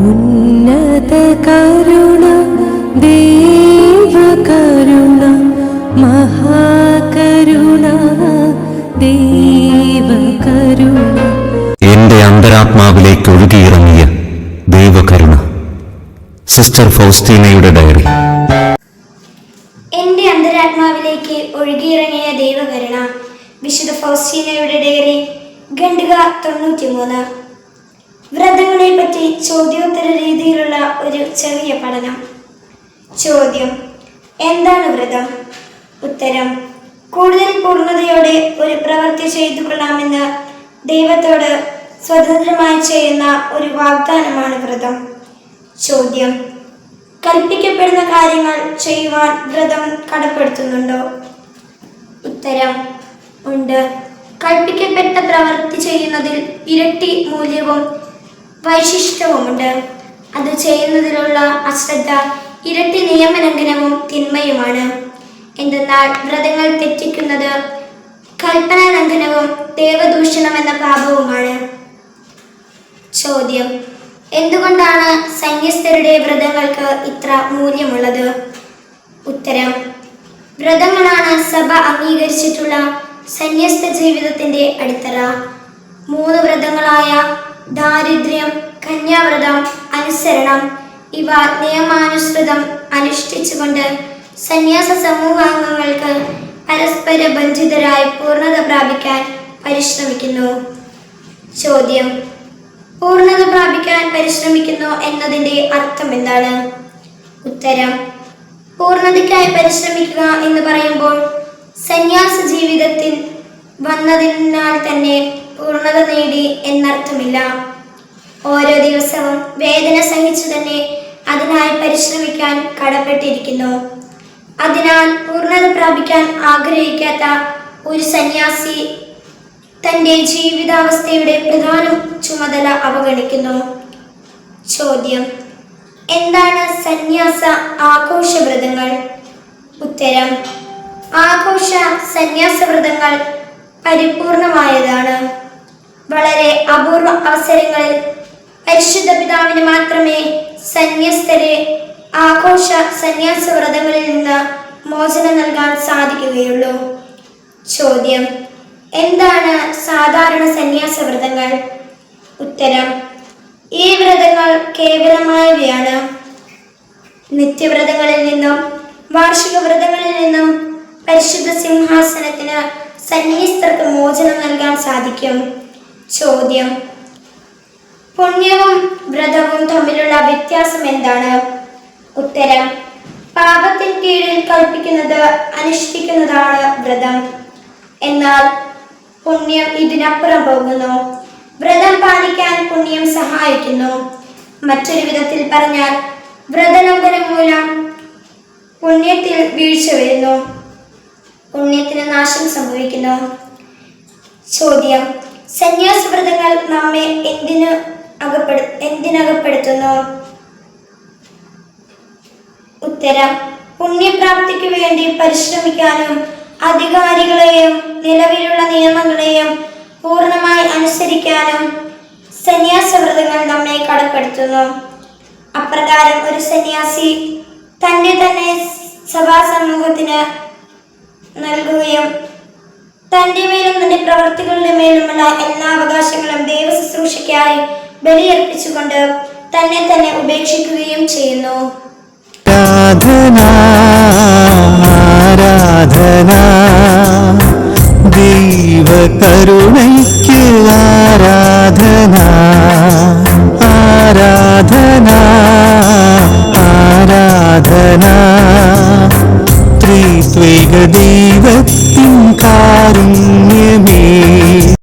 ഉന്നത കരുണ ദേവകരുണ മഹാകരുണ ദേവകരുണ എന്റെ അന്തരാത്മാവിലേക്ക് ഒഴുകിയിറങ്ങിയ ദൈവകരുണ sister ഫൗസ്റ്റീനയുടെ diary. എന്റെ അന്തരാത്മാവിലേക്ക് ഒഴുകിയിറങ്ങിയ ദൈവകരുണ വിശുദ്ധ ഫൗസ്റ്റീനയുടെ ഡയറി ഖണ്ഡിക തൊണ്ണൂറ്റിമൂന്ന്. വ്രതങ്ങളെ പറ്റി ചോദ്യോത്തര രീതിയിലുള്ള ഒരു ചെറിയ പഠനം. ചോദ്യം എന്താണ് വ്രതം? ഉത്തരം കൂടുതൽ പൂർണതയോടെ ഒരു പ്രവൃത്തി ചെയ്തു കൊള്ളാമെന്ന് ദൈവത്തോട് സ്വതന്ത്രമായി ചെയ്യുന്ന ഒരു വാഗ്ദാനമാണ് വ്രതം. ചോദ്യം കൽപ്പിക്കപ്പെടുന്ന കാര്യങ്ങൾ ചെയ്യുവാൻ വ്രതം കടപ്പെടുത്തുന്നുണ്ടോ? ഉത്തരം ഉണ്ട്. കൽപ്പിക്കപ്പെട്ട പ്രവൃത്തി ചെയ്യുന്നതിൽ ഇരട്ടി മൂല്യവും വൈശിഷ്ട്യവുമുണ്ട് അത് ചെയ്യുന്നതിലുള്ള അശ്രദ്ധ ഇരട്ടി നിയമലംഘനവും തിന്മയുമാണ്. എന്തെന്നാൽ വ്രതങ്ങൾ തെറ്റിക്കുന്നത് കൽപ്പനാ ലംഘനവും ദേവദൂഷണം എന്ന പാപവുമാണ്. ചോദ്യം. എന്തുകൊണ്ടാണ് സന്യസ്തരുടെ വ്രതങ്ങൾക്ക് ഇത്ര മൂല്യമുള്ളത്? ഉത്തരം. വ്രതങ്ങളാണ് സഭ അംഗീകരിച്ചിട്ടുള്ള സന്യസ്ത ജീവിതത്തിന്റെ അടിത്തറ. മൂന്ന് വ്രതങ്ങളായ ദാരിദ്ര്യം കന്യാവ്രതം അനുസരണം ഇവ നിയമാനുസൃതം അനുഷ്ഠിച്ചുകൊണ്ട് സന്യാസ സമൂഹാംഗങ്ങൾക്ക് പരസ്പര ബന്ധിതരായി പൂർണത പ്രാപിക്കാൻ പരിശ്രമിക്കുന്നു. ചോദ്യം. പൂർണത പ്രാപിക്കാൻ പരിശ്രമിക്കുന്നു എന്നതിന്റെ അർത്ഥം എന്താണ്? ഉത്തരം. പൂർണതയ്ക്കായി പരിശ്രമിക്കുക എന്ന് പറയുമ്പോൾ സന്യാസ ജീവിതത്തിൽ വന്നതിനാൽ തന്നെ പൂർണത നേടി എന്നർത്ഥമില്ല. ഓരോ ദിവസവും വേദന സഹിച്ചു തന്നെ അതിനായി പരിശ്രമിക്കാൻ കടപ്പെട്ടിരിക്കുന്നു. അതിനാൽ പൂർണത പ്രാപിക്കാൻ ആഗ്രഹിക്കാത്ത ഒരു സന്യാസി തന്റെ ജീവിതാവസ്ഥയുടെ പ്രധാന ചുമതല അവഗണിക്കുന്നു. ചോദ്യം. എന്താണ് സന്യാസ ആഘോഷവ്രതങ്ങൾ? ഉത്തരം. ആഘോഷ സന്യാസ വ്രതങ്ങൾ പരിപൂർണമായതാണ്. വളരെ അപൂർവ അവസരങ്ങളിൽ പരിശുദ്ധ പിതാവിന് മാത്രമേ സന്യസ്തരെ ആഘോഷ സന്യാസ വ്രതങ്ങളിൽ നിന്ന് മോചനം നൽകാൻ സാധിക്കുകയുള്ളൂ. ചോദ്യം എന്താണ് സാധാരണ സന്യാസ വ്രതങ്ങൾ? ഉത്തരം ഈ വ്രതങ്ങൾ കേവലമായവയാണ്. നിത്യവ്രതങ്ങളിൽ നിന്നും വാർഷിക വ്രതങ്ങളിൽ നിന്നും പരിശുദ്ധ സിംഹാസനത്തിന് സന്യസ്തർക്ക് മോചനം നൽകാൻ സാധിക്കും. ചോദ്യം. പുണ്യവും വ്രതവും തമ്മിലുള്ള വ്യത്യാസം എന്താണ്? ഉത്തരം പാപത്തിൻ കീഴിൽ കൽപ്പിക്കുന്നത് അനുഷ്ഠിക്കുന്നതാണ് വ്രതം. എന്നാൽ പുണ്യം ഇതിനപ്പുറം പോകുന്നു. വ്രതം പാലിക്കാൻ പുണ്യം സഹായിക്കുന്നു. മറ്റൊരു വിധത്തിൽ പറഞ്ഞാൽ വ്രതലംഘനം മൂലം പുണ്യത്തിൽ വീഴ്ച വരുന്നു. പുണ്യത്തിന് നാശം സംഭവിക്കുന്നു. ചോദ്യം സന്യാസ വ്രതങ്ങൾ നമ്മെ എന്തിനു അകപ്പെടു എന്തിനകപ്പെടുത്തുന്നു? ഉത്തരം പുണ്യപ്രാപ്തിക്ക് വേണ്ടി പരിശ്രമിക്കാനും അധികാരികളെയും നിലവിലുള്ള നിയമങ്ങളെയും പൂർണമായി അനുസരിക്കാനും സന്യാസവ്രതങ്ങൾ നമ്മെ കടപ്പെടുത്തുന്നു. അപ്രകാരം ഒരു സന്യാസി തന്നെ തന്നെ സഭാ സമൂഹത്തിന് നൽകുകയും തന്റെ മേലും തന്റെ പ്രവർത്തികളുടെ മേലുമുള്ള എല്ലാ അവകാശങ്ങളും ദൈവ ശുശ്രൂഷയ്ക്കായി ബലിയർപ്പിച്ചുകൊണ്ട് തന്നെ തന്നെ ഉപേക്ഷിക്കുകയും ചെയ്യുന്നു. ആരാധന ആരാധന ദൈവകരുണയ്ക്ക് ആരാധന ആരാധന ആരാധന. ത്രിത്വേക ദൈവത്തിൻ കാരുണ്യ.